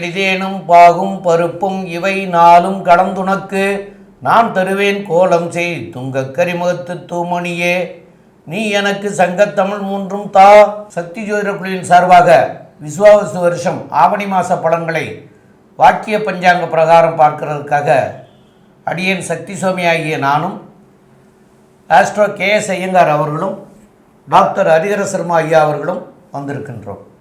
எளிதேனும் பாகும் பருப்பும் இவை நாளும் கடந்துனக்கு நான் தருவேன் கோலம் செய் துங்கக் கரிமுகத்து தூமணியே. நீ எனக்கு சங்கத்தமிழ் மூன்றும் தா. சக்தி ஜோதிட குழுவின் சார்பாக விசுவாவசு வருஷம் ஆவணி மாத பலன்களை வாக்கிய பஞ்சாங்க பிரகாரம் பார்க்கிறதுக்காக அடியேன் சக்தி சுவாமி ஆகிய நானும் ஆஸ்ட்ரோ கே எஸ் ஐயங்கார் அவர்களும் டாக்டர் ஹரிஹர சர்மா ஐயா அவர்களும் வந்திருக்கின்றோம்.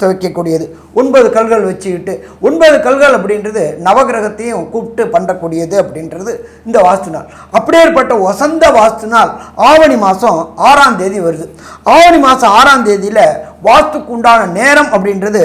துவைக்கக்கூடியது ஒன்பது கல்கள் வச்சுக்கிட்டு ஒன்பது கல்கள் அப்படின்றது நவகிரகத்தையும் கூப்பிட்டு பண்ணக்கூடியது அப்படின்றது இந்த வாஸ்து நாள். அப்படியேற்பட்ட வசந்த வாஸ்து நாள் ஆவணி மாதம் ஆறாம் தேதி வருது. ஆவணி மாதம் ஆறாம் தேதியில் வாஸ்துக்கு உண்டான நேரம் அப்படின்றது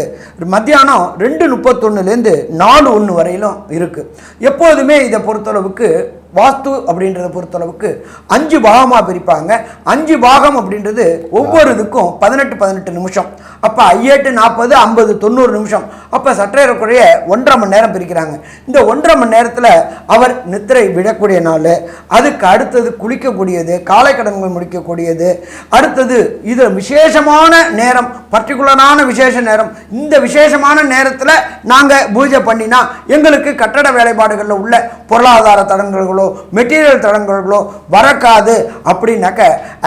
மத்தியானம் ரெண்டு முப்பத்தொன்னுலேருந்து நாலு ஒன்று வரையிலும் இருக்குது எப்போதுமே இதை பொறுத்தளவுக்கு வாஸ்து அப்படின்றத பொறுத்தளவுக்கு அஞ்சு பாகமாக பிரிப்பாங்க. அஞ்சு பாகம் அப்படின்றது ஒவ்வொரு இதுக்கும் பதினெட்டு பதினெட்டு நிமிஷம். அப்போ ஐயெட்டு நாற்பது ஐம்பது தொண்ணூறு நிமிஷம். அப்போ சற்றேறக்குறைய ஒன்றரை மணி நேரம் பிரிக்கிறாங்க. இந்த ஒன்றரை மணி நேரத்தில் அவர் நித்திரை விடக்கூடிய நாள் அதுக்கு அடுத்தது குளிக்கக்கூடியது காலை கடன்கள் முடிக்கக்கூடியது அடுத்தது இது விசேஷமான நேரம் பர்டிகுலரான விசேஷ நேரம். இந்த விசேஷமான நேரத்தில் நாங்கள் பூஜை பண்ணினா எங்களுக்கு கட்டட வேலைப்பாடுகளில் உள்ள பொருளாதார தடங்கல்களோ மெட்டீரியல் தடங்கல்களோ வரக்காது. அப்படின்னாக்க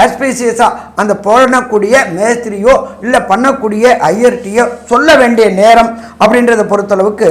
ஆஸ்பீசியஸாக அந்த பண்ணக்கூடிய மேஸ்திரியோ இல்லை பண்ணக்கூடிய ஐயர்ட்டியோ சொல்ல வேண்டிய நேரம் அப்படின்றத பொறுத்தளவுக்கு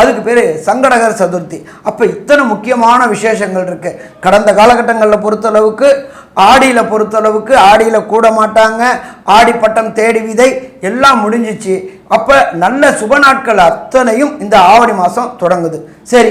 அதுக்கு பேர் சங்கடகர் சதுர்த்தி. அப்போ இத்தனை முக்கியமான விசேஷங்கள் இருக்குது கடந்த காலகட்டங்களில் பொறுத்தளவுக்கு ஆடியில் பொறுத்தளவுக்கு ஆடியில் கூட மாட்டாங்க ஆடி பட்டம் தேடி விதை எல்லாம் முடிஞ்சிச்சு. அப்போ நல்ல சுப நாட்கள் அத்தனையும் இந்த ஆவணி மாதம் தொடங்குது. சரி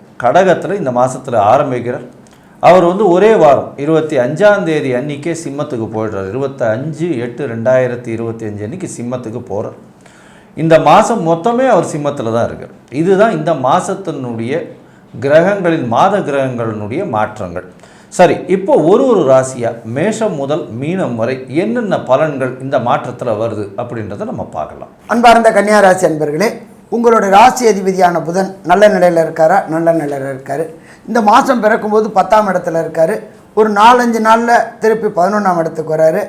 கடகத்தில் இந்த மாதத்தில் ஆரம்பிக்கிறார். அவர் வந்து ஒரே வாரம் இருபத்தி அஞ்சாம் தேதி அன்னைக்கே சிம்மத்துக்கு போயிடுறார். இருபத்தி அஞ்சு எட்டு ரெண்டாயிரத்தி இருபத்தி அஞ்சு அன்னைக்கு சிம்மத்துக்கு போகிறார் இந்த மாதம் மொத்தமே அவர் சிம்மத்தில் தான் இருக்கார். இதுதான் இந்த மாதத்தினுடைய கிரகங்களின் மாத கிரகங்களினுடைய மாற்றங்கள். சரி இப்போ ஒரு ஒரு ராசியாக மேஷம் முதல் மீனம் வரை என்னென்ன பலன்கள் இந்த மாற்றத்தில் வருது அப்படின்றத நம்ம பார்க்கலாம். அன்பார்ந்த கன்னியாராசி அன்பர்களே உங்களுடைய ராசி அதிபதியான புதன் நல்ல நிலையில் இருக்காரா? நல்ல நிலையில் இருக்காரு. இந்த மாதம் பிறக்கும்போது பத்தாம் இடத்துல இருக்காரு. ஒரு நாலஞ்சு நாளில் திருப்பி பதினொன்றாம் இடத்துக்கு வராரு.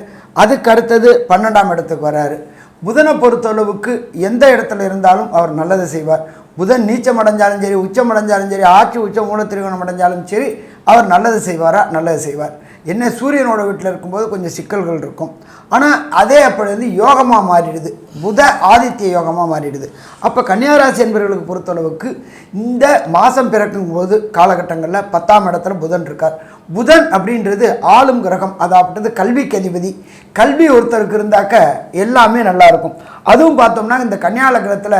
அதுக்கு அடுத்தது பன்னெண்டாம் இடத்துக்கு வராரு. புதனை பொறுத்தளவுக்கு எந்த இடத்துல இருந்தாலும் அவர் நல்லது செய்வார். புதன் நீச்சம் அடைஞ்சாலும் சரி உச்சம் அடைஞ்சாலும் சரி ஆட்சி உச்சம் மூல திருகோணம் அடைஞ்சாலும் சரி அவர் நல்லது செய்வாரா? நல்லது செய்வார். என்ன சூரியனோட வீட்டில் இருக்கும்போது கொஞ்சம் சிக்கல்கள் இருக்கும். ஆனால் அதே அப்படி வந்து யோகமாக மாறிடுது. புத ஆதித்ய யோகமாக மாறிடுது. அப்போ கன்னியாராசி என்பவர்களுக்கு பொறுத்தளவுக்கு இந்த மாதம் பிறக்கும் போது காலகட்டங்களில் பத்தாம் இடத்துல புதன் இருக்கார். புதன் அப்படின்றது ஆளும் கிரகம் அதாவது கல்விக்கு அதிபதி. கல்வி ஒருத்தருக்கு இருந்தாக்க எல்லாமே நல்லா இருக்கும். அதுவும் பார்த்தோம்னா இந்த கன்னியால கிரகத்தில்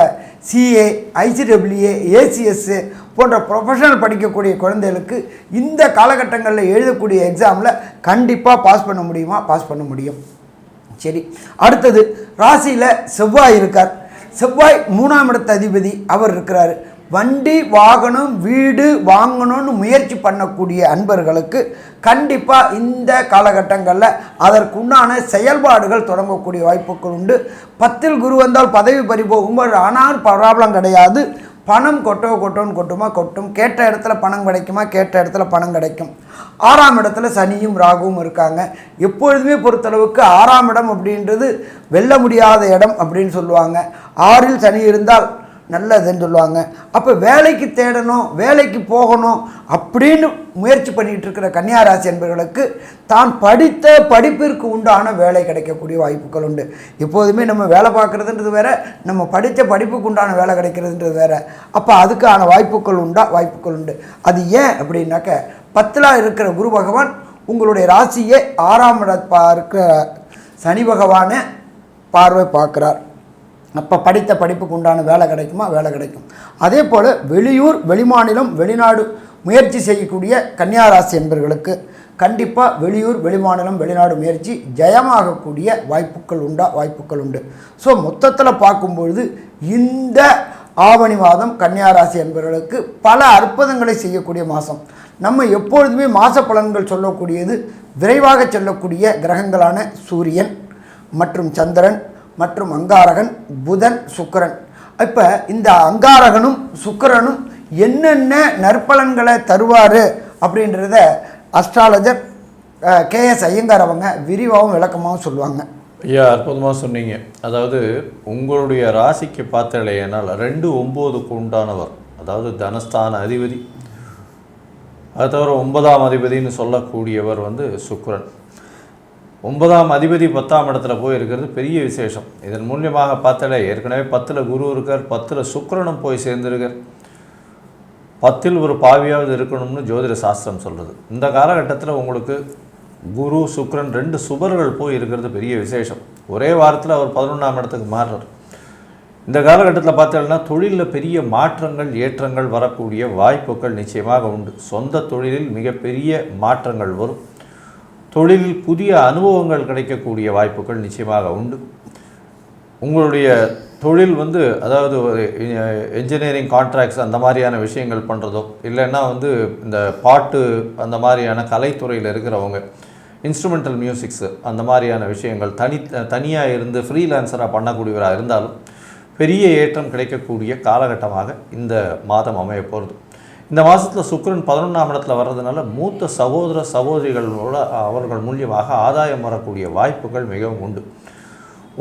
சிஏ ஐசிடபிள்யூஏ ஏசிஎஸ்ஸு போன்ற ப்ரொஃபஷனல் படிக்கக்கூடிய குழந்தைகளுக்கு இந்த காலகட்டங்களில் எழுதக்கூடிய எக்ஸாமில் கண்டிப்பாக பாஸ் பண்ண முடியுமா? பாஸ் பண்ண முடியும். சரி. அடுத்தது ராசியில் செவ்வாய் இருக்கார். செவ்வாய் மூணாம் இடத்த அதிபதி அவர் இருக்கிறார். வண்டி வாகனம் வீடு வாங்கணும்னு முயற்சி பண்ணக்கூடிய அன்பர்களுக்கு கண்டிப்பாக இந்த காலகட்டங்களில் அதற்குண்டான செயல்பாடுகள் தொடங்கக்கூடிய வாய்ப்புகள் உண்டு. பத்தில் குரு வந்தால் பதவி பறி போகும்போது ஆனால் ப்ராப்ளம் கிடையாது. பணம் கொட்டோ கொட்டோன்னு கொட்டுமா கொட்டும். கேட்ட இடத்துல பணம் கிடைக்குமா கேட்ட இடத்துல பணம் கிடைக்கும். ஆறாம் இடத்துல சனியும் ராகுவும் இருக்காங்க. எப்பொழுதுமே பொறுத்தளவுக்கு ஆறாம் இடம் அப்படின்றது வெல்ல முடியாத இடம் அப்படின்னு சொல்லுவாங்க. ஆறில் சனி இருந்தால் நல்லதுன்னு சொல்லுவாங்க. அப்போ வேலைக்கு தேடணும் வேலைக்கு போகணும் அப்படின்னு முயற்சி பண்ணிகிட்டு இருக்கிற கன்னியாராசி என்பவர்களுக்கு தான் படித்த படிப்பிற்கு உண்டான வேலை கிடைக்கக்கூடிய வாய்ப்புகள் உண்டு. எப்போதுமே நம்ம வேலை பார்க்குறதுன்றது வேற நம்ம படித்த படிப்புக்கு உண்டான வேலை கிடைக்கிறதுன்றது வேற. அப்போ அதுக்கான வாய்ப்புகள் உண்டா? வாய்ப்புகள் உண்டு. அது ஏன் அப்படின்னாக்க பத்தில் இருக்கிற குரு பகவான் உங்களுடைய ராசியை ஆறாம் இட இருக்கிற சனி பகவானை பார்வை பார்க்குறார். அப்போ படித்த படிப்புக்கு உண்டான வேலை கிடைக்குமா? வேலை கிடைக்கும். அதே போல் வெளியூர் வெளிமாநிலம் வெளிநாடு முயற்சி செய்யக்கூடிய கன்னியாராசி என்பவர்களுக்கு கண்டிப்பாக வெளியூர் வெளிமாநிலம் வெளிநாடு முயற்சி ஜெயமாகக்கூடிய வாய்ப்புகள் உண்டா? வாய்ப்புகள் உண்டு. ஸோ மொத்தத்தில் பார்க்கும்பொழுது இந்த ஆவணி மாதம் கன்னியாராசி என்பவர்களுக்கு பல அற்புதங்களை செய்யக்கூடிய மாதம். நம்ம எப்பொழுதுமே மாத பலன்கள் சொல்லக்கூடியது விரைவாக செல்லக்கூடிய கிரகங்களான சூரியன் மற்றும் சந்திரன் மற்றும் அங்காரகன் புதன் சுக்கரன். இப்போ இந்த அங்காரகனும் சுக்கரனும் என்னென்ன நற்பலன்களை தருவார் அப்படின்றத அஸ்ட்ராலஜர் கே எஸ் ஐயங்கார் அவங்க விரிவாகவும் விளக்கமாகவும் சொல்லுவாங்க. ஐயா அற்புதமாக சொன்னீங்க. அதாவது உங்களுடைய ராசிக்கு பார்த்தலையானால் ரெண்டு ஒம்போதுக்கு உண்டானவர் அதாவது தனஸ்தான அதிபதி. அது தவிர ஒன்பதாம் அதிபதின்னு சொல்லக்கூடியவர் வந்து சுக்கரன். ஒன்பதாம் அதிபதி பத்தாம் இடத்துல போய் இருக்கிறது பெரிய விசேஷம். இதன் மூலியமாக பார்த்தாலே ஏற்கனவே பத்தில் குரு இருக்கார் பத்தில் சுக்கரனும் போய் சேர்ந்திருக்கார். பத்தில் ஒரு பாவியாவது இருக்கணும்னு ஜோதிட சாஸ்திரம் சொல்கிறது இந்த காலகட்டத்தில் உங்களுக்கு குரு சுக்ரன் ரெண்டு சுபர்கள் போய் இருக்கிறது பெரிய விசேஷம். ஒரே வாரத்தில் அவர் பதினொன்றாம் இடத்துக்கு மாறுறார். இந்த காலகட்டத்தில் பார்த்தீங்கன்னா தொழிலில் பெரிய மாற்றங்கள் ஏற்றங்கள் வரக்கூடிய வாய்ப்புகள் நிச்சயமாக உண்டு. சொந்த தொழிலில் மிகப்பெரிய மாற்றங்கள் வரும். தொழிலில் புதிய அனுபவங்கள் கிடைக்கக்கூடிய வாய்ப்புகள் நிச்சயமாக உண்டு. உங்களுடைய தொழில் வந்து அதாவது ஒரு என்ஜினியரிங் கான்ட்ராக்ட்ஸ் அந்த மாதிரியான விஷயங்கள் பண்ணுறதோ இல்லைன்னா வந்து இந்த பாட்டு அந்த மாதிரியான கலைத்துறையில் இருக்கிறவங்க இன்ஸ்ட்ருமெண்டல் மியூசிக்ஸு அந்த மாதிரியான விஷயங்கள் தனி தனியாக இருந்து ஃப்ரீலான்சராக பண்ணக்கூடியவராக இருந்தாலும் பெரிய ஏற்றம் கிடைக்கக்கூடிய காலகட்டமாக இந்த மாதம் அமைய போகிறது இந்த மாதத்தில் சுக்கரன் பதினொன்றாம் இடத்துல வர்றதுனால மூத்த சகோதர சகோதரிகளோட அவர்கள் மூலியமாக ஆதாயம் வரக்கூடிய வாய்ப்புகள் மிகவும் உண்டு.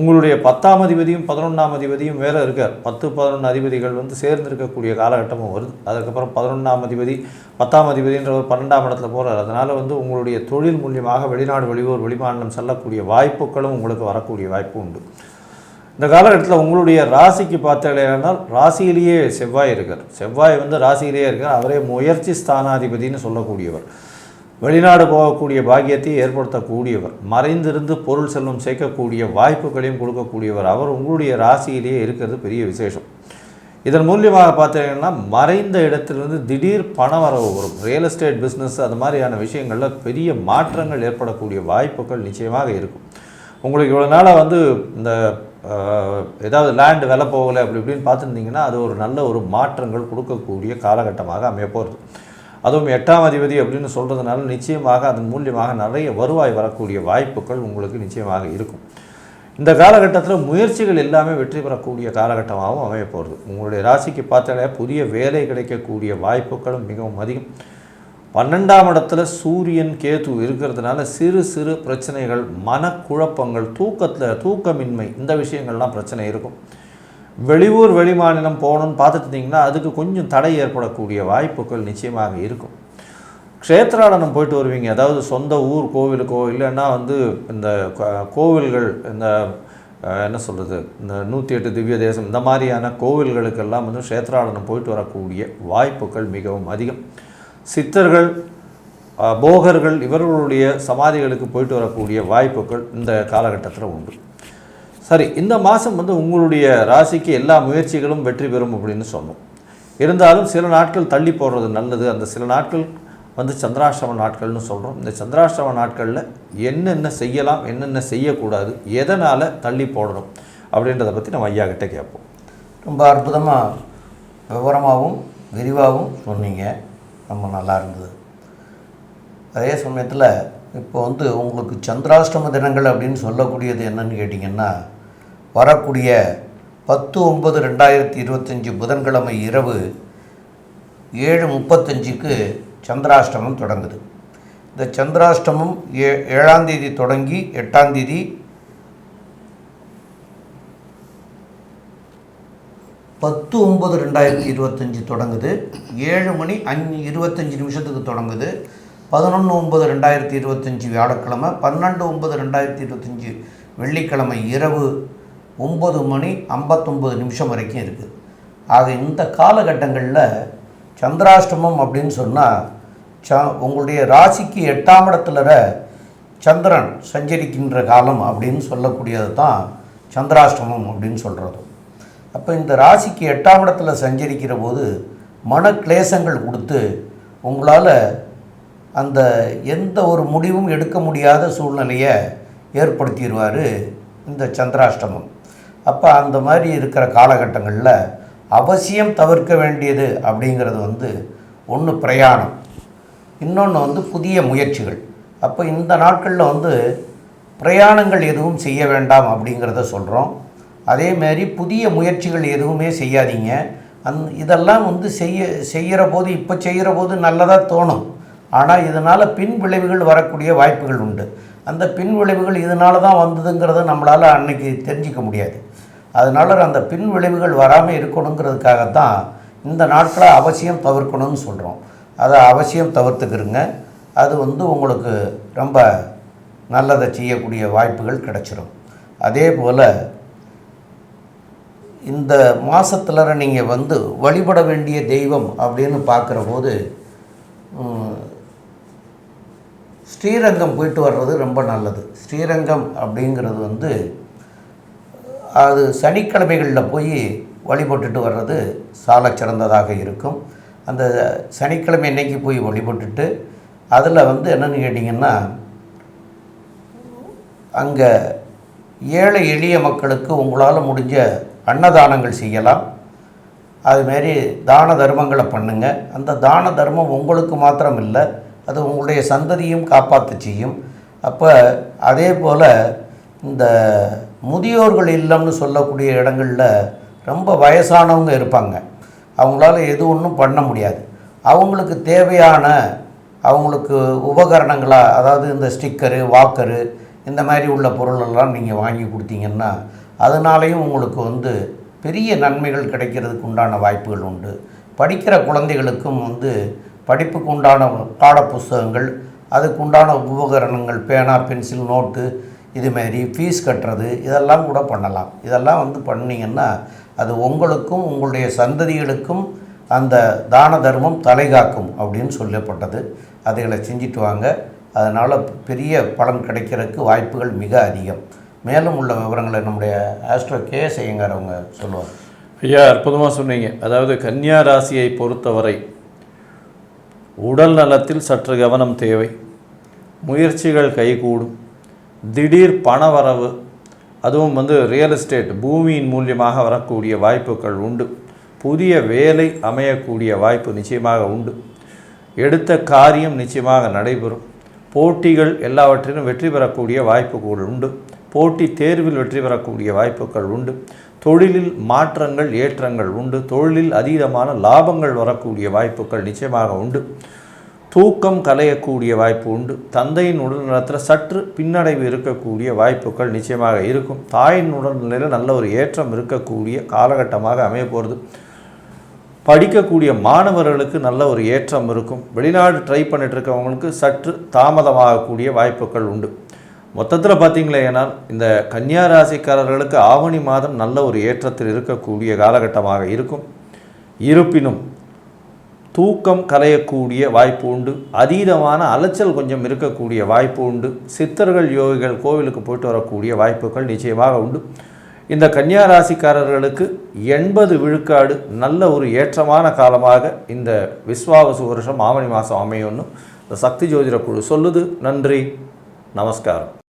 உங்களுடைய பத்தாம் அதிபதியும் பதினொன்றாம் அதிபதியும் வேறு இருக்கார். பத்து பதினொன்று அதிபதிகள் வந்து சேர்ந்திருக்கக்கூடிய காலகட்டமும் வருது. அதுக்கப்புறம் பதினொன்றாம் அதிபதி பத்தாம் அதிபதின்றவர் பன்னெண்டாம் இடத்துல போகிறார் அதனால் வந்து உங்களுடைய தொழில் மூலியமாக வெளிநாடு வெளியூர் வெளிமாநிலம் செல்லக்கூடிய வாய்ப்புகளும் உங்களுக்கு வரக்கூடிய வாய்ப்பு உண்டு. இந்த காலகட்டத்தில் உங்களுடைய ராசிக்கு பார்த்தீங்கன்னா ராசியிலேயே செவ்வாய் இருக்கார். செவ்வாய் வந்து ராசியிலேயே இருக்கார். அவரே முயற்சி ஸ்தானாதிபதின்னு சொல்லக்கூடியவர். வெளிநாடு போகக்கூடிய பாக்கியத்தை ஏற்படுத்தக்கூடியவர். மறைந்திருந்து பொருள் செல்வம் சேர்க்கக்கூடிய வாய்ப்புகளையும் கொடுக்கக்கூடியவர். அவர் உங்களுடைய ராசியிலேயே இருக்கிறது பெரிய விசேஷம். இதன் மூலியமாக பார்த்தீங்கன்னா மறைந்த இடத்திலிருந்து திடீர் பண வரவு வரும். ரியல் எஸ்டேட் பிஸ்னஸ் அது மாதிரியான விஷயங்களில் பெரிய மாற்றங்கள் ஏற்படக்கூடிய வாய்ப்புகள் நிச்சயமாக இருக்கும். உங்களுக்கு இவ்வளோ நாளாக வந்து இந்த ஏதாவது லேண்டு விலை போகலை அப்படி இப்படின்னு பார்த்துருந்தீங்கன்னா அது ஒரு நல்ல ஒரு மாற்றங்கள் கொடுக்கக்கூடிய காலகட்டமாக அமைய போகிறது. அதுவும் எட்டாம் அதிபதி அப்படின்னு சொல்கிறதுனால நிச்சயமாக அதன் மூலியமாக நிறைய வருவாய் வரக்கூடிய வாய்ப்புகள் உங்களுக்கு நிச்சயமாக இருக்கும். இந்த காலகட்டத்தில் முயற்சிகள் எல்லாமே வெற்றி பெறக்கூடிய காலகட்டமாகவும் அமைய போகிறது. உங்களுடைய ராசிக்கு பார்த்தாலே புதிய வேலை கிடைக்கக்கூடிய வாய்ப்புகளும் மிகவும் அதிகம். பன்னெண்டாம் இடத்துல சூரியன் கேது இருக்கிறதுனால சிறு சிறு பிரச்சனைகள் மனக்குழப்பங்கள் தூக்கத்தில் தூக்கமின்மை இந்த விஷயங்கள்லாம் பிரச்சனை இருக்கும். வெளியூர் வெளிமாநிலம் போகணும்னு பார்த்துட்டு இருந்தீங்கன்னா அதுக்கு கொஞ்சம் தடை ஏற்படக்கூடிய வாய்ப்புகள் நிச்சயமாக இருக்கும். க்ஷேத்ராடனம் போயிட்டு வருவீங்க. அதாவது சொந்த ஊர் கோவிலுக்கோ இல்லைன்னா வந்து இந்த கோவில்கள் இந்த என்ன சொல்கிறது இந்த நூற்றி எட்டு திவ்ய தேசம் இந்த மாதிரியான கோவில்களுக்கெல்லாம் வந்து க்ஷேத்ராடனம் போயிட்டு வரக்கூடிய வாய்ப்புகள் மிகவும் அதிகம். சித்தர்கள் போகர்கள் இவர்களுடைய சமாதிகளுக்கு போயிட்டு வரக்கூடிய வாய்ப்புகள் இந்த காலகட்டத்தில் உண்டு. சரி இந்த மாதம் வந்து உங்களுடைய ராசிக்கு எல்லா முயற்சிகளும் வெற்றி பெறும் அப்படின்னு சொன்னோம். இருந்தாலும் சில நாட்கள் தள்ளி போடுறது நல்லது. அந்த சில நாட்கள் வந்து சந்திராஷ்டம நாட்கள்னு சொல்கிறோம் இந்த சந்திராஷ்டம நாட்களில் என்னென்ன செய்யலாம் என்னென்ன செய்யக்கூடாது எதனால் தள்ளி போடணும் அப்படின்றத பற்றி நம்ம ஐயா கிட்டே கேட்போம். ரொம்ப அற்புதமாக விவரமாகவும் விரிவாகவும் சொன்னீங்க. ரொம்ப நல்லா இருந்தது. அதே சமயத்தில் இப்போ வந்து உங்களுக்கு சந்திராஷ்டம தினங்கள் அப்படின்னு சொல்லக்கூடியது என்னன்னு கேட்டிங்கன்னா வரக்கூடிய பத்து ஒன்பது ரெண்டாயிரத்தி இருபத்தஞ்சி புதன்கிழமை இரவு ஏழு முப்பத்தஞ்சுக்கு சந்திராஷ்டமம் தொடங்குது. இந்த சந்திராஷ்டமம் ஏ ஏழாந்தேதி தொடங்கி எட்டாம் பத்து ஒம்பது ரெண்டாயிரத்தி இருபத்தஞ்சி தொடங்குது. ஏழு மணி அஞ்சு இருபத்தஞ்சி நிமிஷத்துக்கு தொடங்குது. பதினொன்று ஒம்பது ரெண்டாயிரத்தி இருபத்தஞ்சி வியாழக்கிழமை பன்னெண்டு ஒம்பது ரெண்டாயிரத்தி இருபத்தஞ்சி வெள்ளிக்கிழமை இரவு ஒம்பது மணி ஐம்பத்தொம்பது நிமிஷம் வரைக்கும் இருக்குது ஆக இந்த காலகட்டங்களில் சந்திராஷ்டமம் அப்படின்னு சொன்னால் ச உங்களுடைய ராசிக்கு எட்டாம் இடத்துல சந்திரன் சஞ்சரிக்கின்ற காலம் அப்படின்னு சொல்லக்கூடியது தான் சந்திராஷ்டமம் அப்படின்னு சொல்கிறது அப்போ இந்த ராசிக்கு எட்டாம் இடத்துல சஞ்சரிக்கிற போது மன கிளேசங்கள் கொடுத்து உங்களால் அந்த எந்த ஒரு முடிவும் எடுக்க முடியாத சூழ்நிலையை ஏற்படுத்திடுவார் இந்த சந்திராஷ்டமம். அப்போ அந்த மாதிரி இருக்கிற காலகட்டங்களில் அவசியம் தவிர்க்க வேண்டியது அப்படிங்கிறது வந்து ஒன்று பிரயாணம். இன்னொன்று வந்து புதிய முயற்சிகள். அப்போ இந்த நாட்களில் வந்து பிரயாணங்கள் எதுவும் செய்ய வேண்டாம் அப்படிங்கிறத சொல்கிறோம் அதேமாரி புதிய முயற்சிகள் எதுவுமே செய்யாதீங்க. அந் இதெல்லாம் வந்து செய்ய செய்கிற போது இப்போ செய்கிற போது நல்லதாக தோணும். ஆனால் இதனால் பின் விளைவுகள் வரக்கூடிய வாய்ப்புகள் உண்டு. அந்த பின் விளைவுகள் இதனால தான் வந்ததுங்கிறத நம்மளால் அன்னைக்கு தெரிஞ்சிக்க முடியாது. அதனால அந்த பின் விளைவுகள் வராமல் இருக்கணுங்கிறதுக்காகத்தான் இந்த நாட்களை அவசியம் தவிர்க்கணும்னு சொல்கிறோம் அதை அவசியம் தவிர்த்துக்கிறங்க அது வந்து உங்களுக்கு ரொம்ப நல்லதை செய்யக்கூடிய வாய்ப்புகள் கிடைச்சிரும். அதே போல் இந்த மாதத்தில் நீங்கள் வந்து வழிபட வேண்டிய தெய்வம் அப்படின்னு பார்க்குற போது ஸ்ரீரங்கம் போயிட்டு வர்றது ரொம்ப நல்லது. ஸ்ரீரங்கம் அப்படிங்கிறது வந்து அது சனிக்கிழமைகளில் போய் வழிபட்டுட்டு வர்றது சாலச் சிறந்ததாக இருக்கும். அந்த சனிக்கிழமை இன்னைக்கு போய் வழிபட்டுட்டு அதில் வந்து என்னென்னு கேட்டிங்கன்னா அங்கே ஏழை எளிய மக்களுக்கு உங்களால் முடிஞ்ச அன்னதானங்கள் செய்யலாம். அதுமாரி தான தர்மங்களை பண்ணுங்க. அந்த தான தர்மம் உங்களுக்கு மாத்திரம் இல்லை அது உங்களுடைய சந்ததியும் காப்பாற்ற செய்யும். அப்போ அதே போல் இந்த முதியோர்கள் இல்லம்னு சொல்லக்கூடிய இடங்களில் ரொம்ப வயசானவங்க இருப்பாங்க. அவங்களால எது ஒன்றும் பண்ண முடியாது. அவங்களுக்கு தேவையான அவங்களுக்கு உபகரணங்களாக அதாவது இந்த ஸ்டிக்கரு வாக்கரு இந்த மாதிரி உள்ள பொருளெல்லாம் நீங்கள் வாங்கி கொடுத்தீங்கன்னா அதனாலேயும் உங்களுக்கு வந்து பெரிய நன்மைகள் கிடைக்கிறதுக்கு உண்டான வாய்ப்புகள் உண்டு. படிக்கிற குழந்தைகளுக்கும் வந்து படிப்புக்கு உண்டான பாட புஸ்தகங்கள் அதுக்கு உண்டான உபகரணங்கள் பேனா பென்சில் நோட்டு இதுமாரி ஃபீஸ் கட்டுறது இதெல்லாம் கூட பண்ணலாம். இதெல்லாம் வந்து பண்ணிங்கன்னா அது உங்களுக்கும் உங்களுடைய சந்ததிகளுக்கும் அந்த தான தர்மம் தலைகாக்கும் அப்படின்னு சொல்லப்பட்டது. அதுகளை செஞ்சுட்டு வாங்க. அதனால் பெரிய பலன் கிடைக்கிறதுக்கு வாய்ப்புகள் மிக அதிகம். மேலும் உள்ள விவரங்களை நம்முடைய ஆஸ்ட்ரோ கே செய்யங்கார் அவங்க சொல்லுவாங்க ஐயா அற்புதமாக சொன்னீங்க. அதாவது கன்னியா ராசியை பொறுத்தவரை உடல் நலத்தில் சற்று கவனம் தேவை. முயற்சிகள் கைகூடும். திடீர் பணவரவு அதுவும் வந்து ரியல் எஸ்டேட் பூமியின் மூலியமாக வரக்கூடிய வாய்ப்புகள் உண்டு. புதிய வேலை அமையக்கூடிய வாய்ப்பு நிச்சயமாக உண்டு. எடுத்த காரியம் நிச்சயமாக நடைபெறும். போட்டிகள் எல்லாவற்றிலும் வெற்றி பெறக்கூடிய வாய்ப்புகள் உண்டு. போட்டி தேர்வில் வெற்றி பெறக்கூடிய வாய்ப்புகள் உண்டு. தொழிலில் மாற்றங்கள் ஏற்றங்கள் உண்டு. தொழிலில் அதீதமான லாபங்கள் வரக்கூடிய வாய்ப்புகள் நிச்சயமாக உண்டு. தூக்கம் கலையக்கூடிய வாய்ப்பு உண்டு. தந்தையின் உடல்நலத்தில் சற்று பின்னடைவு இருக்கக்கூடிய வாய்ப்புகள் நிச்சயமாக இருக்கும். தாயின் உடல்நிலையில் நல்ல ஒரு ஏற்றம் இருக்கக்கூடிய காலகட்டமாக அமைய போகிறது படிக்கக்கூடிய மாணவர்களுக்கு நல்ல ஒரு ஏற்றம் இருக்கும். வெளிநாடு ட்ரை பண்ணிட்டு இருக்கவங்களுக்கு சற்று தாமதமாகக்கூடிய வாய்ப்புகள் உண்டு. மொத்தத்தில் பார்த்தீங்களேனால் இந்த கன்னியா ராசிக்காரர்களுக்கு ஆவணி மாதம் நல்ல ஒரு ஏற்றத்தில் இருக்கக்கூடிய காலகட்டமாக இருக்கும். இருப்பினும் தூக்கம் கலையக்கூடிய வாய்ப்பு உண்டு. அதீதமான அலைச்சல் கொஞ்சம் இருக்கக்கூடிய வாய்ப்பு உண்டு. சித்தர்கள் யோகிகள் கோவிலுக்கு போயிட்டு வரக்கூடிய வாய்ப்புகள் நிச்சயமாக உண்டு. இந்த கன்னியா ராசிக்காரர்களுக்கு எண்பது விழுக்காடு நல்ல ஒரு ஏற்றமான காலமாக இந்த விஸ்வாவசு வருஷம் ஆவணி மாதம் அமையும்னு இந்த சக்தி ஜோதிட குழு சொல்லுது. நன்றி. நமஸ்காரம்.